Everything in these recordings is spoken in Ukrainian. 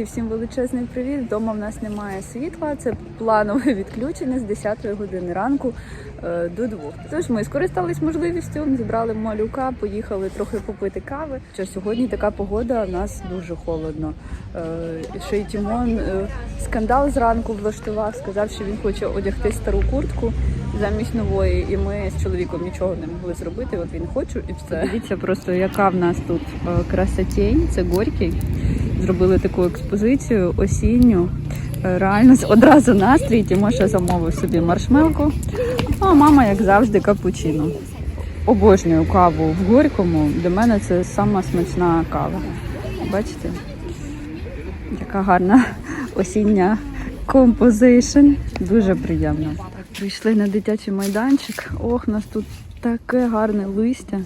Друзі, всім величезний привіт. Вдома в нас немає світла. Це планове відключення з 10 години ранку е, до 2. Тож ми скористались можливістю, зібрали малюка, поїхали трохи попити кави. Що сьогодні така погода, в нас дуже холодно. Е, Ще й Тімон е, скандал зранку влаштував, сказав, що він хоче одягти стару куртку замість нової, і ми з чоловіком нічого не могли зробити. От він хочу і все. Дивіться просто, яка в нас тут красотень. Це горький. Зробили таку експозицію осінню. Е, Реально одразу настрій. Тімоша замовив собі маршмелку. А мама, як завжди, капучино. Обожнюю каву в горькому. Для мене це сама смачна кава. Бачите? Яка гарна осіння композишн. Дуже приємно. Прийшли на дитячий майданчик. Ох, нас тут таке гарне листя.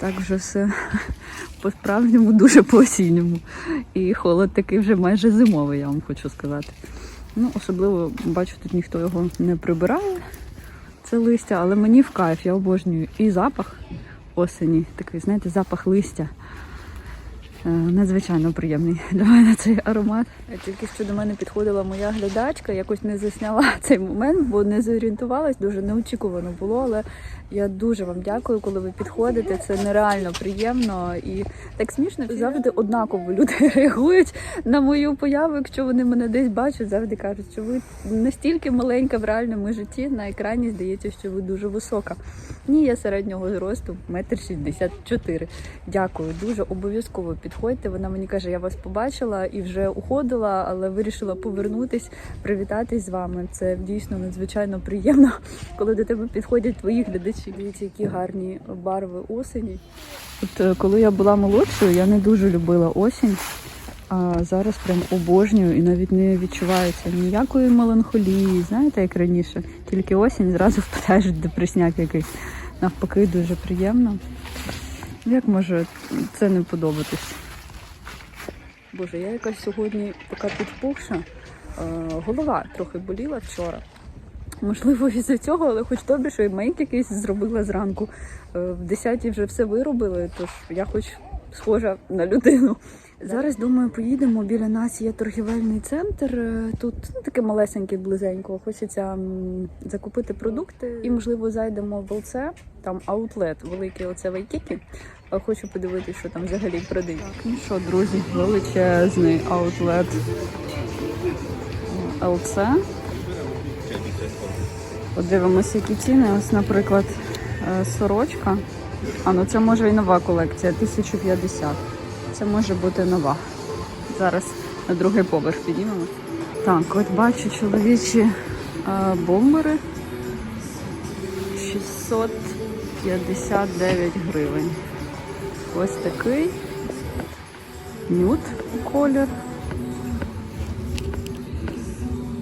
Так вже все по-справжньому, дуже по-осінньому. І холод такий вже майже зимовий, я вам хочу сказати. Ну, особливо бачу, тут ніхто його не прибирає, це листя, але мені в кайф, я обожнюю і запах осені, такий, знаєте, запах листя. Е, Надзвичайно приємний для мене цей аромат. Тільки що до мене підходила моя глядачка, якось не засняла цей момент, бо не зорієнтувалась, дуже неочікувано було. Але я дуже вам дякую, коли ви підходите. Це нереально приємно і так смішно. Завжди однаково люди реагують на мою появу. Якщо вони мене десь бачать, завжди кажуть, що ви настільки маленька в реальному житті. На екрані здається, що ви дуже висока. Ні, я середнього зросту, метр шістдесят чотири. Дякую, дуже обов'язково підходьте. Вона мені каже, я вас побачила і вже уходила, але вирішила повернутись, привітатись з вами. Це дійсно надзвичайно приємно, коли до тебе підходять твої глядачі. Дивіться, які гарні барви осені. От е, коли я була молодшою, я не дуже любила осінь. А зараз прям обожнюю і навіть не відчувається ніякої меланхолії, знаєте, як раніше. Тільки осінь зразу впадаєш в депресняк якийсь. Навпаки, дуже приємно. Як може це не подобатись? Боже, я якась сьогодні така підпухша. Е, Голова трохи боліла вчора. Можливо, із-за цього, але хоч добре, що і мейк якийсь зробила зранку. Е, В 10 вже все виробили, тож я хоч схожа на людину. Зараз думаю, поїдемо. Біля нас є торгівельний центр. Е, Тут ну, таке малесеньке близенько. Хочеться закупити продукти і, можливо, зайдемо в ЛЦ. Там аутлет великий, оце Вайкікі. Е, Хочу подивитися, що там взагалі продають. Так, ну що, друзі, величезний аутлет ЛЦ. Подивимося, які ціни. Ось, наприклад, е, сорочка. А ну це може і нова колекція, 1050. Це може бути нова. Зараз на другий поверх підіймемо. Так, от бачу чоловічі е, бомбери. 659 гривень. Ось такий. Нюд колір.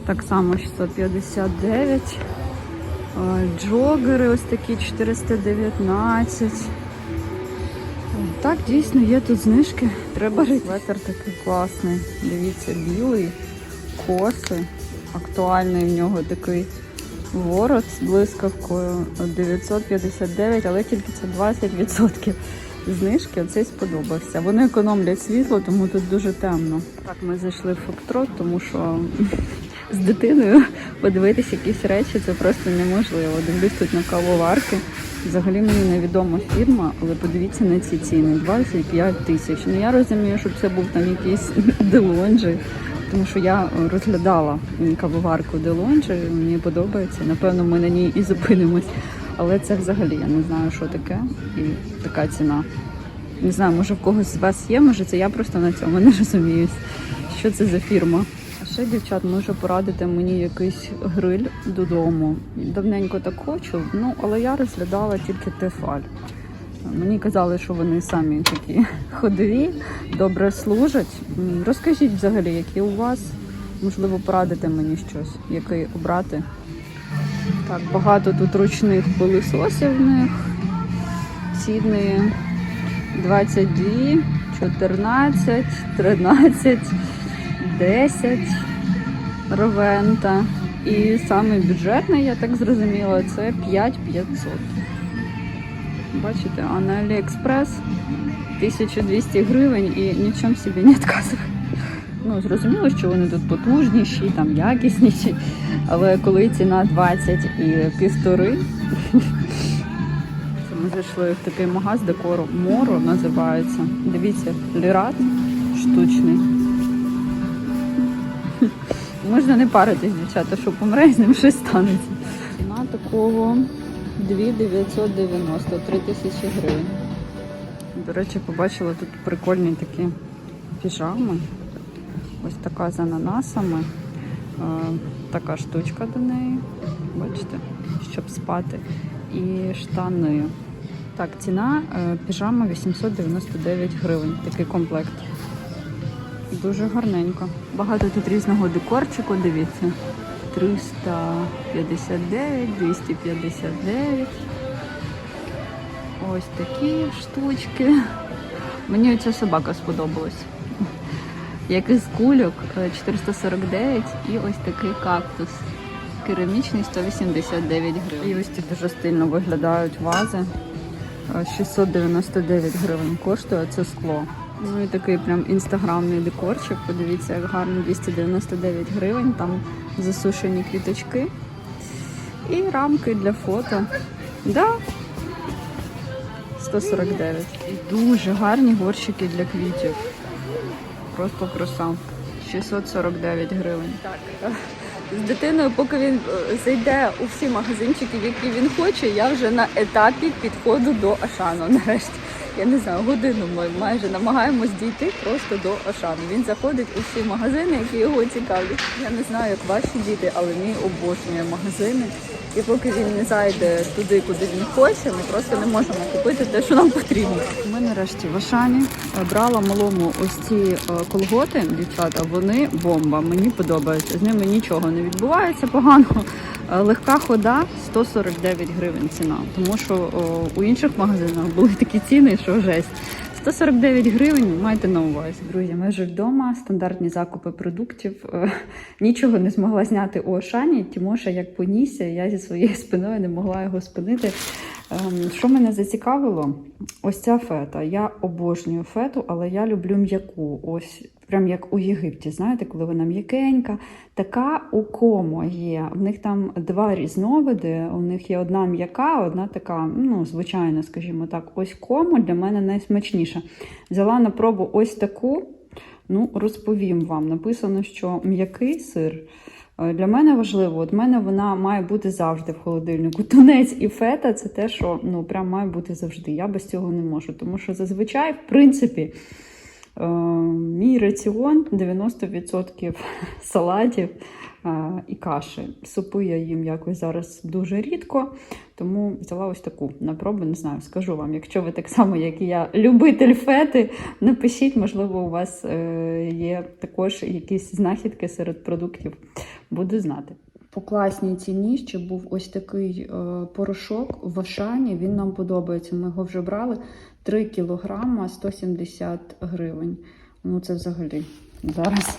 Так само 659. Е, Джогери ось такі 419. Так, дійсно, є тут знижки. Треба рити. Ветер такий класний. Дивіться, білий, коси. Актуальний в нього такий ворот з блискавкою 959, але тільки це 20% знижки. Оцей сподобався. Вони економлять світло, тому тут дуже темно. Так, ми зайшли в фоктрот, тому що з дитиною подивитись якісь речі це просто неможливо. Дивлюсь тут на кавоварки. Взагалі мені невідома фірма, але подивіться на ці ціни 25 тисяч. Ну я розумію, щоб це був там якийсь делонжі, тому що я розглядала кавоварку делонжі, мені подобається. Напевно, ми на ній і зупинимось. Але це взагалі я не знаю, що таке і така ціна. Не знаю, може в когось з вас є, може це я просто на цьому не розуміюсь. Що це за фірма? Ще, дівчат, може порадити мені якийсь гриль додому. Давненько так хочу, ну але я розглядала тільки тефаль. Мені казали, що вони самі такі ходові, добре служать. Розкажіть взагалі, які у вас, можливо, порадите мені щось, який обрати. Так, багато тут ручних пилисосів в них. Ціни 22, 14, 13, 10 ровента. І саме бюджетний, я так зрозуміла, це 5500. Бачите, а на Аліекспрес 1200 гривень і нічим собі не відказує. Ну, зрозуміло, що вони тут потужніші, там якісніші, але коли ціна 20 і півтори. Це ми зайшли в такий магаз декору Моро називається. Дивіться, лірат штучний. Можна не паритись, дівчата, що помре, з ним щось станеться. Ціна такого 2990, 3000 гривень. До речі, побачила тут прикольні такі піжами. Ось така з ананасами. Е, така штучка до неї. Бачите, щоб спати. І штани. Так, ціна е, піжама 899 гривень. Такий комплект. Дуже гарненько. Багато тут різного декорчику, дивіться. 359, 259. Ось такі штучки. Мені ця собака сподобалась. Як із кульок е, 449 і ось такий кактус. Керамічний 189 гривень. І ось ці дуже стильно виглядають вази. Е, 699 гривень коштує це скло. Ну і такий прям інстаграмний декорчик. Подивіться, як гарно 299 гривень. Там засушені квіточки. І рамки для фото. Да. 149. І дуже гарні горщики для квітів. Просто краса. 649 гривень. Так. З дитиною, поки він е, зайде у всі магазинчики, які він хоче, я вже на етапі підходу до Ашану. Нарешті. Я не знаю, годину ми майже намагаємось дійти просто до Ашану. Він заходить у всі магазини, які його цікавлять. Я не знаю, як ваші діти, але мій обожнює магазини. І поки він не зайде туди, куди він хоче, ми просто не можемо купити те, що нам потрібно. Ми нарешті в Ашані брала малому ось ці е, колготи, дівчата. Вони бомба. Мені подобаються. З ними нічого не відбувається поганого. Е, Легка хода 149 гривень ціна, тому що у інших магазинах були такі ціни, що жесть. 149 гривень майте на увазі. Друзі, ми вдома, стандартні закупи продуктів. Нічого не змогла зняти у Ошані. Тімоша як понісся, я зі своєю спиною не могла його спинити. Ем, Що мене зацікавило? Ось ця фета. Я обожнюю фету, але я люблю м'яку. Ось прям як у Єгипті. Знаєте, коли вона м'якенька. Така у комо є. В них там два різновиди. У них є одна м'яка, одна така, ну, звичайна, скажімо так. Ось комо для мене найсмачніша. Взяла на пробу ось таку. Ну, розповім вам. Написано, що м'який сир. е, Для мене важливо, от мене вона має бути завжди в холодильнику. Тунець і фета це те, що ну прям має бути завжди. Я без цього не можу. Тому що зазвичай, в принципі, мій раціон 90% салатів е, і каші. Супи я їм якось зараз дуже рідко, тому взяла ось таку на пробу, не знаю, скажу вам, якщо ви так само, як і я, любитель фети, напишіть, можливо, у вас е, є також якісь знахідки серед продуктів. Буду знати. По класній ціні ще був ось такий е, порошок в Ашані. Він нам подобається. Ми його вже брали 3 кілограма 170 гривень. Ну це взагалі зараз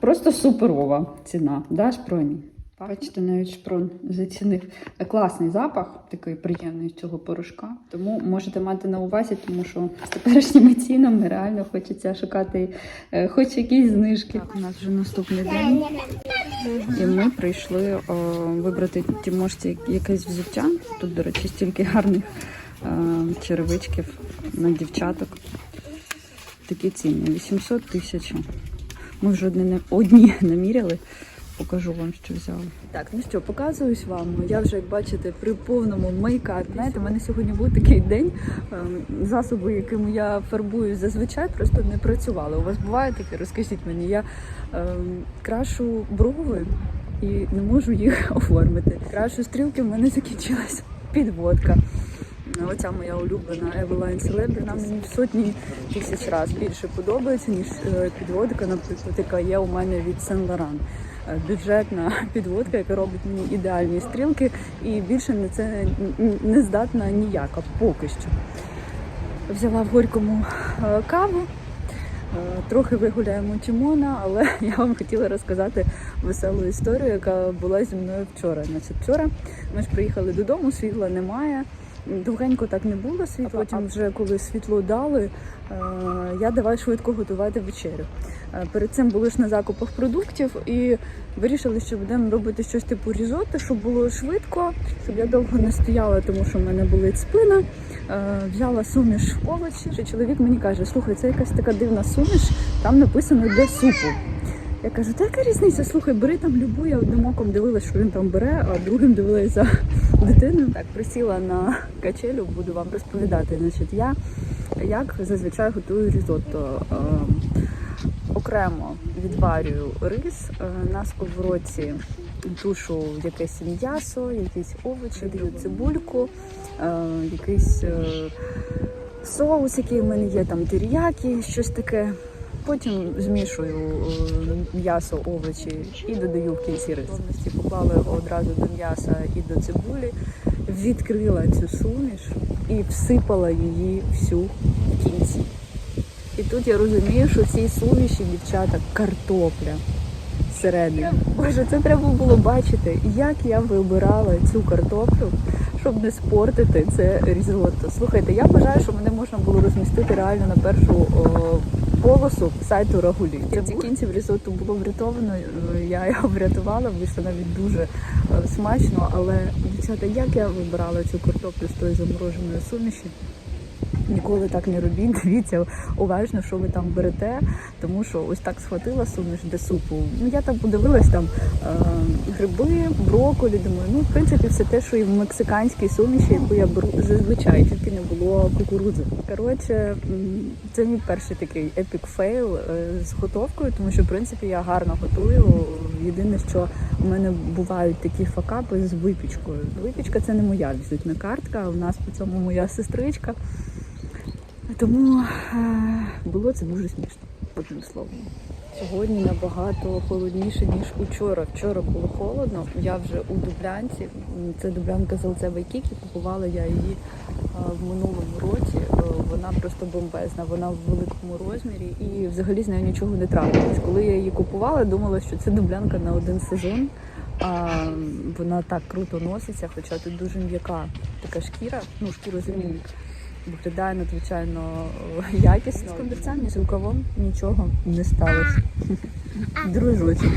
просто суперова ціна. Да, шпроні? Бачите, навіть шпрон зацінив. Е, Класний запах, такий приємний цього порошка. Тому можете мати на увазі, тому що з теперішніми цінами реально хочеться шукати е, хоч якісь знижки. Так, у нас вже наступний день. І ми прийшли о, вибрати Тімошці якесь взуття. Тут, до речі, стільки гарних черевичків на дівчаток. Такі ціни 800 тисяч. Ми вже одні, одні наміряли. Покажу вам, що взяли. Так, ну що, показуюсь вам. Я вже, як бачите, при повному мейкапі. Знаєте, в мене сьогодні був такий день. ем, Засоби, якими я фарбую зазвичай, просто не працювали. У вас буває таке? Розкажіть мені. Я ем, крашу брови і не можу їх оформити. Крашу стрілки, в мене закінчилась підводка. Оця моя улюблена Eveline Celebrity, вона мені сотні тисяч разів більше подобається, ніж е, підводка, наприклад, яка є у мене від Saint Laurent. Е, Бюджетна підводка, яка робить мені ідеальні стрілки, і більше на це не здатна ніяка поки що. Взяла в горькому е, каву. Е, Трохи вигуляємо Тімона, але я вам хотіла розказати веселу історію, яка була зі мною вчора. Значить, вчора ми ж приїхали додому, світла немає. Довгенько так не було світла. А потім, вже коли світло дали, е, я давай швидко готувати вечерю. Е, Перед цим були ж на закупах продуктів і вирішили, що будемо робити щось типу різотто, щоб було швидко, щоб я довго не стояла, тому що в мене болить спина. Е, Взяла суміш овочі. Чоловік мені каже: слухай, це якась така дивна суміш, там написано для супу. Я кажу, та різниця? Слухай, бери там любу. Я одним оком дивилась, що він там бере, а другим дивилась за дитиною. Так, присіла на качелю, буду вам розповідати. Значить, я як зазвичай готую різотто. Е, окремо відварюю рис е, на сковородці. Тушу якесь м'ясо, якісь овочі, даю цибульку, е, якийсь е, соус, який в мене є, там теріякі, щось таке. Потім змішую е, м'ясо, овочі і додаю в кінці рис. Повністю його одразу до м'яса і до цибулі, відкрила цю суміш і всипала її всю в кінці. І тут я розумію, що в цій суміші, дівчата, картопля всередині. Боже, це треба було бачити, як я вибирала цю картоплю, щоб не спортити це різотто. Слухайте, я вважаю, що мене можна було розмістити реально на першу о, полосу сайту Рагулі. Це кінців різотто було врятовано. е, Я його врятувала, вийшло навіть дуже е, смачно. Але дівчата, як я вибирала цю картоплю з тої замороженої суміші? Ніколи так не робіть. Дивіться уважно, що ви там берете, тому що ось так схватила суміш для супу. Ну я там подивилась там е, гриби, брокколі, Думаю, ну в принципі все те, що і в мексиканській суміші, яку я беру зазвичай, тільки не було кукурудзи. Коротше, це мій перший такий епік фейл е, з готовкою, тому що в принципі я гарно готую. Єдине, що у мене бувають такі факапи з випічкою. Випічка це не моя візитна картка. У нас по цьому моя сестричка. Тому е, було це дуже смішно, одним словом. Сьогодні набагато холодніше, ніж учора. Вчора було холодно. Я вже у дублянці. Це дублянка з ЛЦ Вайкікі. Купувала я її е, в минулому році. Е, Вона просто бомбезна, вона в великому розмірі і взагалі з нею нічого не трапилось. Коли я її купувала, думала, що це дублянка на один сезон. А вона так круто носиться, хоча тут дуже м'яка така шкіра, ну шкірозамінник. Виглядає надзвичайно е, якісно. З з рукавом нічого не сталося. Дружочок.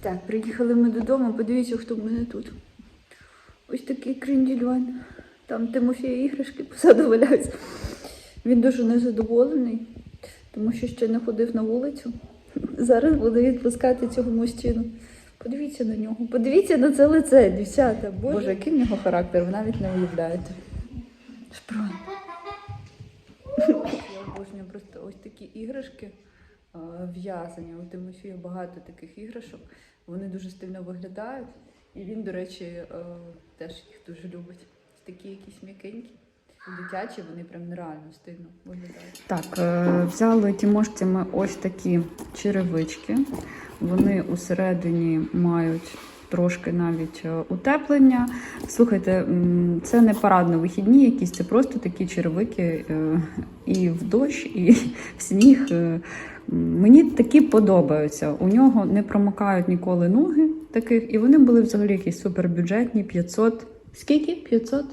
Так, приїхали ми додому. Подивіться, хто в мене тут. Ось такий кріндільон. Там Тимофія іграшки позаду валяються. Він дуже незадоволений, тому що ще не ходив на вулицю. Зараз буде відпускати цього мужчину. Подивіться на нього, подивіться на це лице, дівчата. Боже, Боже який в нього характер, ви навіть не уявляєте. Шпрон. Я обожнюю просто ось такі іграшки е, в'язані. У Тимофія багато таких іграшок. Вони дуже стильно виглядають. І він, до речі, е, теж їх дуже любить. Ось Такі якісь м'якенькі. Дитячі, вони прям нереально стильно виглядають. Так, е, взяли тімошці ми ось такі черевички. Вони усередині мають трошки навіть е, утеплення. Слухайте, це не парадно-вихідні якісь, це просто такі черевики е, і в дощ, і в сніг. Е, Мені такі подобаються. У нього не промокають ніколи ноги таких, і вони були взагалі якісь супербюджетні, 500. Скільки? 500?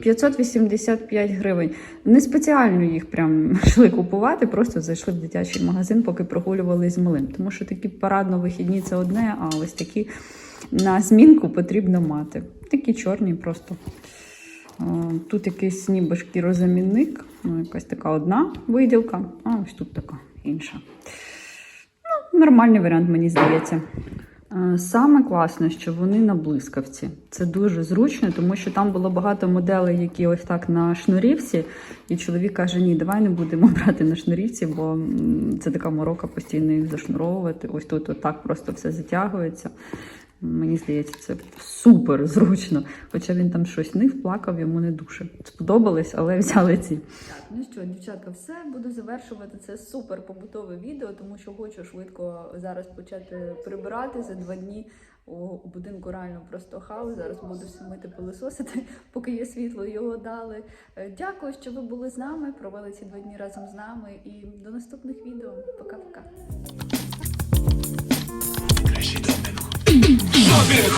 585 гривень. Не спеціально їх прям йшли купувати, просто зайшли в дитячий магазин, поки прогулювали з малим. Тому що такі парадно-вихідні це одне, а ось такі на змінку потрібно мати. Такі чорні просто. Е, Тут якийсь ніби шкірозамінник, ну, якась така одна виділка, а ось тут така інша. Ну, нормальний варіант, мені здається. Е, Саме класне, що вони на блискавці. Це дуже зручно, тому що там було багато моделей, які ось так на шнурівці. І чоловік каже: ні, давай не будемо брати на шнурівці, бо це така морока постійно їх зашнуровувати. Ось тут отак просто все затягується. Мені здається, це супер зручно. Хоча він там щось нив, плакав, йому не дуже сподобались, але взяли ці. Так, ну що, дівчатка, все буду завершувати. Це супер побутове відео, тому що хочу швидко зараз почати прибирати за два дні. У у будинку реально просто хаос. Зараз буду все мити пилисосити, поки є світло, його дали. Е, Дякую, що ви були з нами, провели ці два дні разом з нами. І до наступних відео. Пока-пока. Love it.